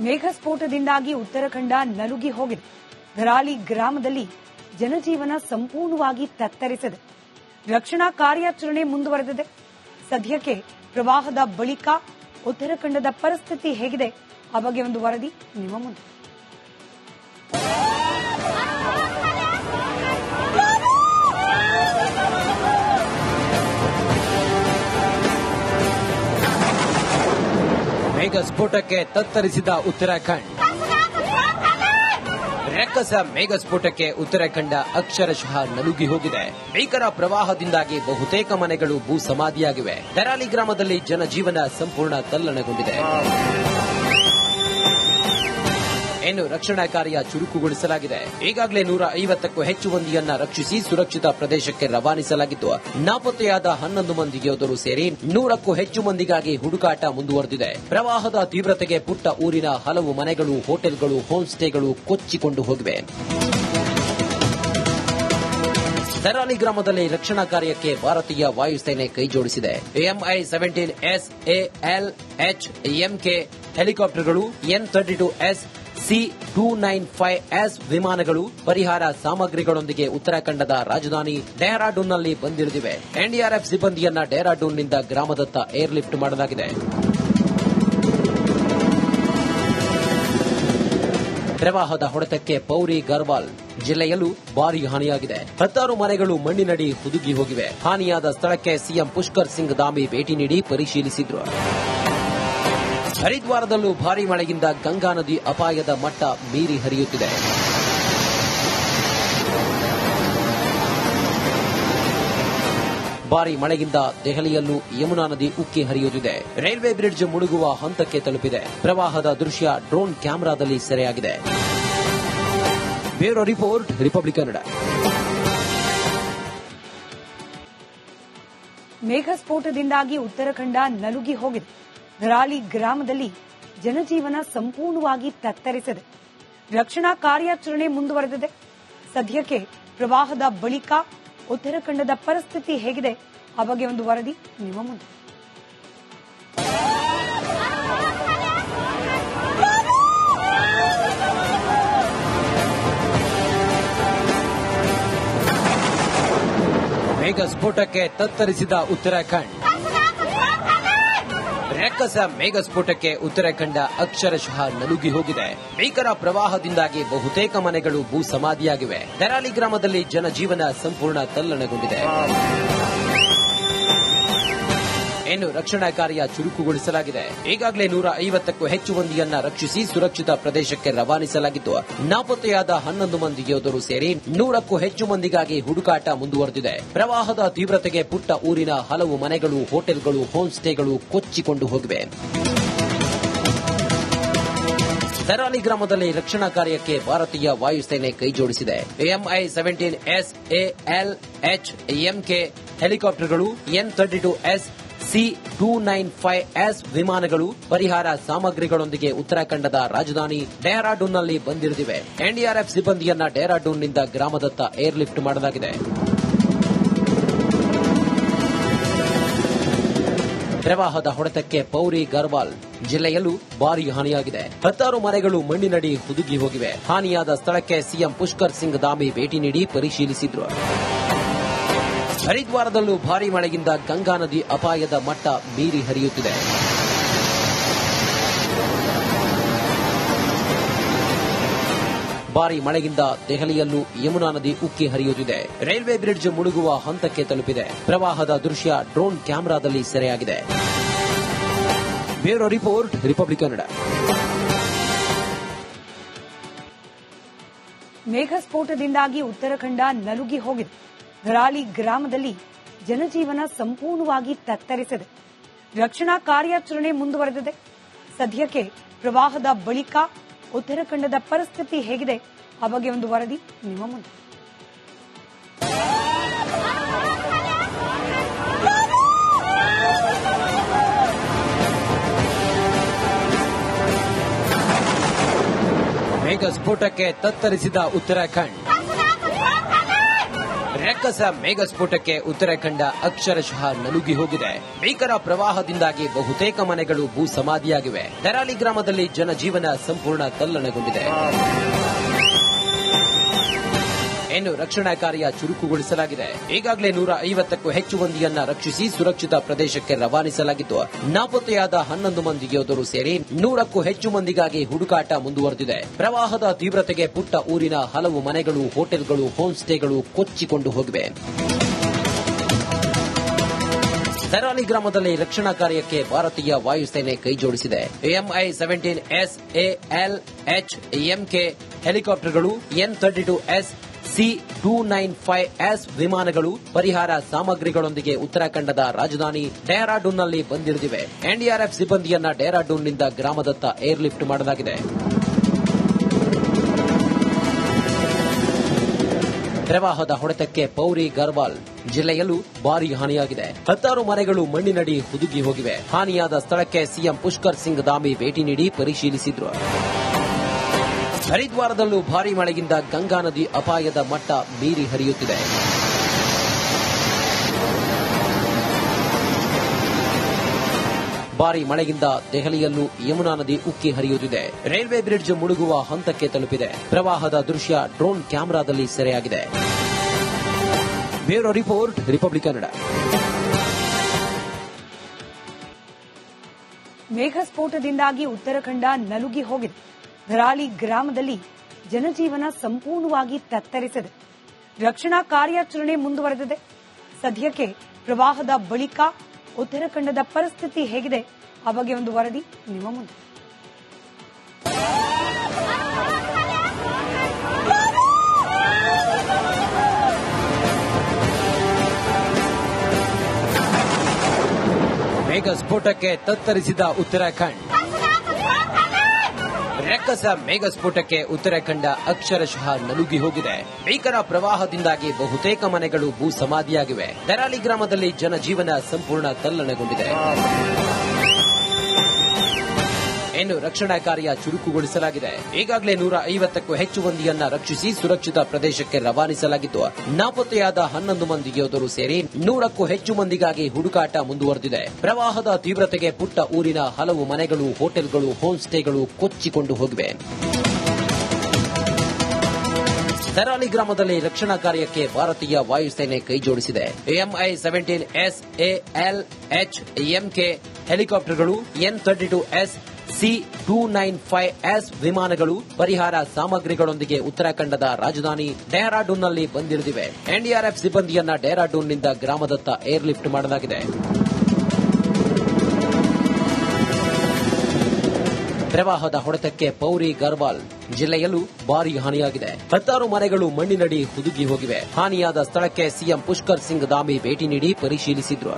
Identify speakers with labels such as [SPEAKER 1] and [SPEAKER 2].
[SPEAKER 1] ಮೇಘಸ್ಫೋಟದಿಂದಾಗಿ ಉತ್ತರಾಖಂಡ ನಲುಗಿ ಹೋಗಿದೆ. ಧರಾಲಿ ಗ್ರಾಮದಲ್ಲಿ ಜನಜೀವನ ಸಂಪೂರ್ಣವಾಗಿ ತತ್ತರಿಸಿದೆ. ರಕ್ಷಣಾ ಕಾರ್ಯಾಚರಣೆ ಮುಂದುವರೆದಿದೆ. ಸದ್ಯಕ್ಕೆ ಪ್ರವಾಹದ ಬಳಿಕ ಉತ್ತರಾಖಂಡದ ಪರಿಸ್ಥಿತಿ ಹೇಗಿದೆ? ಆ ಬಗ್ಗೆ ಒಂದು ವರದಿ ನಿಮ್ಮ ಮುಂದೆ.
[SPEAKER 2] ಮೇಘ ಸ್ಫೋಟಕ್ಕೆ ತತ್ತರಿಸಿದ ಉತ್ತರಾಖಂಡ್. ರಕ್ಕಸ ಮೇಘ ಸ್ಫೋಟಕ್ಕೆ ಉತ್ತರಾಖಂಡ ಅಕ್ಷರಶಃ ನಲುಗಿ ಹೋಗಿದೆ. ಭೀಕರ ಪ್ರವಾಹದಿಂದಾಗಿ ಬಹುತೇಕ ಮನೆಗಳು ಭೂ ಸಮಾಧಿಯಾಗಿವೆ ತೆರಾಲಿ ಗ್ರಾಮದಲ್ಲಿ ಜನಜೀವನ ಸಂಪೂರ್ಣ ತಲ್ಲಣಗೊಂಡಿದೆ. ಇನ್ನು ರಕ್ಷಣಾ ಕಾರ್ಯ ಚುರುಕುಗೊಳಿಸಲಾಗಿದೆ. ಈಗಾಗಲೇ ನೂರ ಐವತ್ತಕ್ಕೂ ಹೆಚ್ಚು ಮಂದಿಯನ್ನ ರಕ್ಷಿಸಿ ಸುರಕ್ಷಿತ ಪ್ರದೇಶಕ್ಕೆ ರವಾನಿಸಲಾಗಿದ್ದು, ನಾಪತ್ತೆಯಾದ ಹನ್ನೊಂದು ಮಂದಿ ಯೋಧರು ಸೇರಿ ನೂರಕ್ಕೂ ಹೆಚ್ಚು ಮಂದಿಗಾಗಿ ಹುಡುಕಾಟ ಮುಂದುವರೆದಿದೆ. ಪ್ರವಾಹದ ತೀವ್ರತೆಗೆ ಪುಟ್ಟ ಊರಿನ ಹಲವು ಮನೆಗಳು, ಹೋಟೆಲ್ಗಳು ಹೋಮ್ ಸ್ಟೇಗಳು ಕೊಚ್ಚಿಕೊಂಡು ಹೋಗಿವೆ. ತರಾಲಿ ಗ್ರಾಮದಲ್ಲಿ ರಕ್ಷಣಾ ಕಾರ್ಯಕ್ಕೆ ಭಾರತೀಯ ವಾಯುಸೇನೆ ಕೈಜೋಡಿಸಿದೆ. MI seventeen S L H MK ಹೆಲಿಕಾಪ್ಟರ್ಗಳು N thirty two S C two nine five S ವಿಮಾನಗಳು ಪರಿಹಾರ ಸಾಮಗ್ರಿಗಳೊಂದಿಗೆ ಉತ್ತರಾಖಂಡದ ರಾಜಧಾನಿ ಡೆಹ್ರಾಡೂನ್ನಲ್ಲಿ ಬಂದಿಳಿದಿವೆ. ಎನ್ಡಿಆರ್ಎಫ್ ಸಿಬ್ಬಂದಿಯನ್ನ ಡೆಹ್ರಾಡೂನ್ನಿಂದ ಗ್ರಾಮದತ್ತ ಏರ್ಲಿಫ್ಟ್ ಮಾಡಲಾಗಿದೆ. ಪ್ರವಾಹದ ಹೊಡೆತಕ್ಕೆ ಪೌರಿ ಗರ್ವಾಲ್ ಜಿಲ್ಲೆಯಲ್ಲೂ ಭಾರಿ ಹಾನಿಯಾಗಿದೆ. ಹತ್ತಾರು ಮನೆಗಳು ಮಣ್ಣಿನಡಿ ಹುದುಗಿ ಹೋಗಿವೆ. ಹಾನಿಯಾದ ಸ್ಥಳಕ್ಕೆ ಸಿಎಂ ಪುಷ್ಕರ್ ಸಿಂಗ್ ದಾಮಿ ಭೇಟಿ ನೀಡಿ ಪರಿಶೀಲಿಸಿದ್ರು. ಹರಿದ್ವಾರದಲ್ಲೂ ಭಾರಿ ಮಳೆಯಿಂದ ಗಂಗಾ ನದಿ ಅಪಾಯದ ಮಟ್ಟ ಮೀರಿ ಹರಿಯುತ್ತಿದೆ. ಭಾರಿ ಮಳೆಯಿಂದ ದೆಹಲಿಯಲ್ಲೂ ಯಮುನಾ ನದಿ ಉಕ್ಕಿ ಹರಿಯುತ್ತಿದೆ. ರೈಲ್ವೆ ಬ್ರಿಡ್ಜ್ ಮುಳುಗುವ ಹಂತಕ್ಕೆ ತಲುಪಿದೆ. ಪ್ರವಾಹದ ದೃಶ್ಯ ಡ್ರೋನ್ ಕ್ಯಾಮೆರಾದಲ್ಲಿ ಸೆರೆಯಾಗಿದೆ. Bureau report, Republic Kannada.
[SPEAKER 1] ಮೇಘಸ್ಫೋಟದಿಂದಾಗಿ Uttarakhand ನಲುಗಿ ಹೋಗಿದೆ. ಧರಾಲಿ ಗ್ರಾಮದಲ್ಲಿ ಜನಜೀವನ ಸಂಪೂರ್ಣವಾಗಿ ತತ್ತರಿಸಿದೆ. ರಕ್ಷಣಾ ಕಾರ್ಯಾಚರಣೆ ಮುಂದುವರೆದಿದೆ. ಸದ್ಯಕ್ಕೆ ಪ್ರವಾಹದ ಬಳಿಕ ಉತ್ತರಾಖಂಡದ ಪರಿಸ್ಥಿತಿ ಹೇಗಿದೆ? ಆ ಬಗ್ಗೆ ಒಂದು ವರದಿ ನಿಮ್ಮ ಮುಂದೆ.
[SPEAKER 2] ಮೇಘ ಸ್ಫೋಟಕ್ಕೆ ತತ್ತರಿಸಿದ ಉತ್ತರಾಖಂಡ್. ರಕ್ಕಸ ಮೇಘ ಸ್ಫೋಟಕ್ಕೆ ಉತ್ತರಾಖಂಡ ಅಕ್ಷರಶಃ ನಲುಗಿ ಹೋಗಿದೆ. ಭೀಕರ ಪ್ರವಾಹದಿಂದಾಗಿ ಬಹುತೇಕ ಮನೆಗಳು ಭೂ ಸಮಾಧಿಯಾಗಿವೆ ತೆರಾಲಿ ಗ್ರಾಮದಲ್ಲಿ ಜನಜೀವನ ಸಂಪೂರ್ಣ ತಲ್ಲಣಗೊಂಡಿದೆ. ಇನ್ನು ರಕ್ಷಣಾ ಕಾರ್ಯ ಚುರುಕುಗೊಳಿಸಲಾಗಿದೆ. ಈಗಾಗಲೇ ನೂರ ಐವತ್ತಕ್ಕೂ ಹೆಚ್ಚು ಮಂದಿಯನ್ನ ರಕ್ಷಿಸಿ ಸುರಕ್ಷಿತ ಪ್ರದೇಶಕ್ಕೆ ರವಾನಿಸಲಾಗಿದ್ದು ನಾಪತ್ತೆಯಾದ ಹನ್ನೊಂದು ಮಂದಿ ಯೋಧರು ಸೇರಿ ನೂರಕ್ಕೂ ಹೆಚ್ಚು ಮಂದಿಗಾಗಿ ಹುಡುಕಾಟ ಮುಂದುವರೆದಿದೆ. ಪ್ರವಾಹದ ತೀವ್ರತೆಗೆ ಪುಟ್ಟ ಊರಿನ ಹಲವು ಮನೆಗಳು, ಹೋಟೆಲ್ಗಳು ಹೋಮ್ ಸ್ಟೇಗಳು ಕೊಚ್ಚಿಕೊಂಡು ಹೋಗಿವೆ. ತರಾಲಿ ಗ್ರಾಮದಲ್ಲಿ ರಕ್ಷಣಾ ಕಾರ್ಯಕ್ಕೆ ಭಾರತೀಯ ವಾಯುಸೇನೆ ಕೈಜೋಡಿಸಿದೆ. MI seventeen S L H MK ಹೆಲಿಕಾಪ್ಟರ್ಗಳು, N thirty two S C two nine five S ವಿಮಾನಗಳು, ಪರಿಹಾರ ಸಾಮಗ್ರಿಗಳೊಂದಿಗೆ ಉತ್ತರಾಖಂಡದ ರಾಜಧಾನಿ ಡೆಹ್ರಾಡೂನ್ನಲ್ಲಿ ಬಂದಿಳಿದಿವೆ ಎನ್ಡಿಆರ್ಎಫ್ ಸಿಬ್ಬಂದಿಯನ್ನ ಡೆಹ್ರಾಡೂನ್ನಿಂದ ಗ್ರಾಮದತ್ತ ಏರ್ಲಿಫ್ಟ್ ಮಾಡಲಾಗಿದೆ. ಪ್ರವಾಹದ ಹೊಡೆತಕ್ಕೆ ಪೌರಿ ಗರ್ವಾಲ್, ಜಿಲ್ಲೆಯಲ್ಲೂ ಭಾರಿ ಹಾನಿಯಾಗಿದೆ. ಹತ್ತಾರು ಮನೆಗಳು ಮಣ್ಣಿನಡಿ ಹುದುಗಿ ಹೋಗಿವೆ. ಹಾನಿಯಾದ ಸ್ಥಳಕ್ಕೆ ಸಿಎಂ ಪುಷ್ಕರ್ ಸಿಂಗ್ ದಾಮಿ ಭೇಟಿ ನೀಡಿ ಪರಿಶೀಲಿಸಿದ್ರು. ಹರಿದ್ವಾರದಲ್ಲೂ ಭಾರಿ ಮಳೆಯಿಂದ ಗಂಗಾ ನದಿ ಅಪಾಯದ ಮಟ್ಟ ಮೀರಿ ಹರಿಯುತ್ತಿದೆ. ಭಾರಿ ಮಳೆಯಿಂದ ದೆಹಲಿಯಲ್ಲೂ ಯಮುನಾ ನದಿ ಉಕ್ಕಿ ಹರಿಯುತ್ತಿದೆ. ರೈಲ್ವೆ ಬ್ರಿಡ್ಜ್ ಮುಳುಗುವ ಹಂತಕ್ಕೆ ತಲುಪಿದೆ. ಪ್ರವಾಹದ ದೃಶ್ಯ ಡ್ರೋನ್ ಕ್ಯಾಮೆರಾದಲ್ಲಿ ಸೆರೆಯಾಗಿದೆ. Bureau report, Republic Kannada.
[SPEAKER 1] ಮೇಘಸ್ಫೋಟದಿಂದಾಗಿ Uttarakhand ನಲುಗಿ ಹೋಗಿದೆ. ಧರಾಲಿ ಗ್ರಾಮದಲ್ಲಿ ಜನಜೀವನ ಸಂಪೂರ್ಣವಾಗಿ ತತ್ತರಿಸಿದೆ. ರಕ್ಷಣಾ ಕಾರ್ಯಾಚರಣೆ ಮುಂದುವರೆದಿದೆ. ಸದ್ಯಕ್ಕೆ ಪ್ರವಾಹದ ಬಳಿಕ ಉತ್ತರಾಖಂಡದ ಪರಿಸ್ಥಿತಿ ಹೇಗಿದೆ? ಆ ಬಗ್ಗೆ ಒಂದು ವರದಿ ನಿಮ್ಮ ಮುಂದೆ.
[SPEAKER 2] ಮೇಘ ಸ್ಫೋಟಕ್ಕೆ ತತ್ತರಿಸಿದ ಉತ್ತರಾಖಂಡ್. ರಕ್ಕಸ ಮೇಘಸ್ಫೋಟಕ್ಕೆ ಉತ್ತರಾಖಂಡ ಅಕ್ಷರಶಃ ನಲುಗಿ ಹೋಗಿದೆ. ಭೀಕರ ಪ್ರವಾಹದಿಂದಾಗಿ ಬಹುತೇಕ ಮನೆಗಳು ಭೂ ಸಮಾಧಿಯಾಗಿವೆ ದರಾಲಿ ಗ್ರಾಮದಲ್ಲಿ ಜನಜೀವನ ಸಂಪೂರ್ಣ ತಲ್ಲಣಗೊಂಡಿದೆ. ಇನ್ನು ರಕ್ಷಣಾ ಕಾರ್ಯ ಚುರುಕುಗೊಳಿಸಲಾಗಿದೆ. ಈಗಾಗಲೇ ನೂರ ಐವತ್ತಕ್ಕೂ ಹೆಚ್ಚು ಮಂದಿಯನ್ನ ರಕ್ಷಿಸಿ ಸುರಕ್ಷಿತ ಪ್ರದೇಶಕ್ಕೆ ರವಾನಿಸಲಾಗಿದ್ದು ನಾಪತ್ತೆಯಾದ ಹನ್ನೊಂದು ಮಂದಿ ಯೋಧರು ಸೇರಿ ನೂರಕ್ಕೂ ಹೆಚ್ಚು ಮಂದಿಗಾಗಿ ಹುಡುಕಾಟ ಮುಂದುವರೆದಿದೆ. ಪ್ರವಾಹದ ತೀವ್ರತೆಗೆ ಪುಟ್ಟ ಊರಿನ ಹಲವು ಮನೆಗಳು, ಹೋಟೆಲ್ಗಳು ಹೋಮ್ ಸ್ಟೇಗಳು ಕೊಚ್ಚಿಕೊಂಡು ಹೋಗಿವೆ. ದರಾಲಿ ಗ್ರಾಮದಲ್ಲಿ ರಕ್ಷಣಾ ಕಾರ್ಯಕ್ಕೆ ಭಾರತೀಯ ವಾಯುಸೇನೆ ಕೈಜೋಡಿಸಿದೆ MI seventeen S L H MK ಹೆಲಿಕಾಪ್ಟರ್ಗಳು N thirty two S C two nine five S ವಿಮಾನಗಳು ಪರಿಹಾರ ಸಾಮಗ್ರಿಗಳೊಂದಿಗೆ ಉತ್ತರಾಖಂಡದ ರಾಜಧಾನಿ ಡೆಹ್ರಾಡೂನ್ನಲ್ಲಿ ಬಂದಿಳಿದಿವೆ ಎನ್ಡಿಆರ್ಎಫ್ ಸಿಬ್ಬಂದಿಯನ್ನ ಡೆಹ್ರಾಡೂನ್ನಿಂದ ಗ್ರಾಮದತ್ತ ಏರ್ಲಿಫ್ಟ್ ಮಾಡಲಾಗಿದೆ. ಪ್ರವಾಹದ ಹೊಡೆತಕ್ಕೆ ಪೌರಿ ಗರ್ವಾಲ್ ಜಿಲ್ಲೆಯಲ್ಲೂ ಭಾರಿ ಹಾನಿಯಾಗಿದೆ. ಹತ್ತಾರು ಮನೆಗಳು ಮಣ್ಣಿನಡಿ ಹುದುಗಿ ಹೋಗಿವೆ. ಹಾನಿಯಾದ ಸ್ಥಳಕ್ಕೆ ಸಿಎಂ ಪುಷ್ಕರ್ ಸಿಂಗ್ ದಾಮಿ ಭೇಟಿ ನೀಡಿ ಪರಿಶೀಲಿಸಿದ್ರು. ಹರಿದ್ವಾರದಲ್ಲೂ ಭಾರಿ ಮಳೆಯಿಂದ ಗಂಗಾ ನದಿ ಅಪಾಯದ ಮಟ್ಟ ಮೀರಿ ಹರಿಯುತ್ತಿದೆ. ಭಾರಿ ಮಳೆಯಿಂದ ದೆಹಲಿಯಲ್ಲೂ ಯಮುನಾ ನದಿ ಉಕ್ಕಿ ಹರಿಯುತ್ತಿದೆ. ರೈಲ್ವೆ ಬ್ರಿಡ್ಜ್ ಮುಳುಗುವ ಹಂತಕ್ಕೆ ತಲುಪಿದೆ. ಪ್ರವಾಹದ ದೃಶ್ಯ ಡ್ರೋನ್ ಕ್ಯಾಮೆರಾದಲ್ಲಿ ಸೆರೆಯಾಗಿದೆ. Bureau report, Republic Kannada.
[SPEAKER 1] ಮೇಘಸ್ಫೋಟದಿಂದಾಗಿ Uttarakhand ನಲುಗಿ ಹೋಗಿದೆ. ಧರಾಲಿ ಗ್ರಾಮದಲ್ಲಿ ಜನಜೀವನ ಸಂಪೂರ್ಣವಾಗಿ ತತ್ತರಿಸಿದೆ. ರಕ್ಷಣಾ ಕಾರ್ಯಾಚರಣೆ ಮುಂದುವರೆದಿದೆ. ಸದ್ಯಕ್ಕೆ ಪ್ರವಾಹದ ಬಳಿಕ ಉತ್ತರಾಖಂಡದ ಪರಿಸ್ಥಿತಿ ಹೇಗಿದೆ? ಆ ಬಗ್ಗೆ ಒಂದು ವರದಿ ನಿಮ್ಮ ಮುಂದೆ.
[SPEAKER 2] ಮೇಘ ಸ್ಫೋಟಕ್ಕೆ ತತ್ತರಿಸಿದ ಉತ್ತರಾಖಂಡ್. ರಕ್ಕಸ ಮೇಘ ಸ್ಫೋಟಕ್ಕೆ ಉತ್ತರಾಖಂಡ ಅಕ್ಷರಶಃ ನಲುಗಿ ಹೋಗಿದೆ. ಭೀಕರ ಪ್ರವಾಹದಿಂದಾಗಿ ಬಹುತೇಕ ಮನೆಗಳು ಭೂ ಸಮಾಧಿಯಾಗಿವೆ ದರಾಲಿ ಗ್ರಾಮದಲ್ಲಿ ಜನಜೀವನ ಸಂಪೂರ್ಣ ತಲ್ಲಣಗೊಂಡಿದೆ. ಇನ್ನು ರಕ್ಷಣಾ ಕಾರ್ಯ ಚುರುಕುಗೊಳಿಸಲಾಗಿದೆ. ಈಗಾಗಲೇ ನೂರ ಐವತ್ತಕ್ಕೂ ಹೆಚ್ಚು ಮಂದಿಯನ್ನ ರಕ್ಷಿಸಿ ಸುರಕ್ಷಿತ ಪ್ರದೇಶಕ್ಕೆ ರವಾನಿಸಲಾಗಿದ್ದು, ನಾಪತ್ತೆಯಾದ ಹನ್ನೊಂದು ಮಂದಿ ಯೋಧರು ಸೇರಿ ನೂರಕ್ಕೂ ಹೆಚ್ಚು ಮಂದಿಗಾಗಿ ಹುಡುಕಾಟ ಮುಂದುವರೆದಿದೆ. ಪ್ರವಾಹದ ತೀವ್ರತೆಗೆ ಪುಟ್ಟ ಊರಿನ ಹಲವು ಮನೆಗಳು, ಹೋಟೆಲ್ಗಳು ಹೋಮ್ ಸ್ಟೇಗಳು ಕೊಚ್ಚಿಕೊಂಡು ಹೋಗಿವೆ. ದರಾಲಿ ಗ್ರಾಮದಲ್ಲಿ ರಕ್ಷಣಾ ಕಾರ್ಯಕ್ಕೆ ಭಾರತೀಯ ವಾಯುಸೇನೆ ಕೈಜೋಡಿಸಿದೆ. MI seventeen S L H MK ಹೆಲಿಕಾಪ್ಟರ್ಗಳು N thirty two S C two nine five S ವಿಮಾನಗಳು, ಪರಿಹಾರ ಸಾಮಗ್ರಿಗಳೊಂದಿಗೆ ಉತ್ತರಾಖಂಡದ ರಾಜಧಾನಿ ಡೆಹ್ರಾಡೂನ್ನಲ್ಲಿ ಬಂದಿಳಿದಿವೆ ಎನ್ಡಿಆರ್ಎಫ್ ಸಿಬ್ಬಂದಿಯನ್ನ ಡೆಹ್ರಾಡೂನ್ನಿಂದ ಗ್ರಾಮದತ್ತ ಏರ್ಲಿಫ್ಟ್ ಮಾಡಲಾಗಿದೆ. ಪ್ರವಾಹದ ಹೊಡೆತಕ್ಕೆ ಪೌರಿ ಗರ್ವಾಲ್, ಜಿಲ್ಲೆಯಲ್ಲೂ ಭಾರಿ ಹಾನಿಯಾಗಿದೆ. ಹತ್ತಾರು ಮನೆಗಳು ಮಣ್ಣಿನಡಿ ಹುದುಗಿ ಹೋಗಿವೆ. ಹಾನಿಯಾದ ಸ್ಥಳಕ್ಕೆ ಸಿಎಂ ಪುಷ್ಕರ್ ಸಿಂಗ್ ದಾಮಿ ಭೇಟಿ ನೀಡಿ ಪರಿಶೀಲಿಸಿದ್ರು.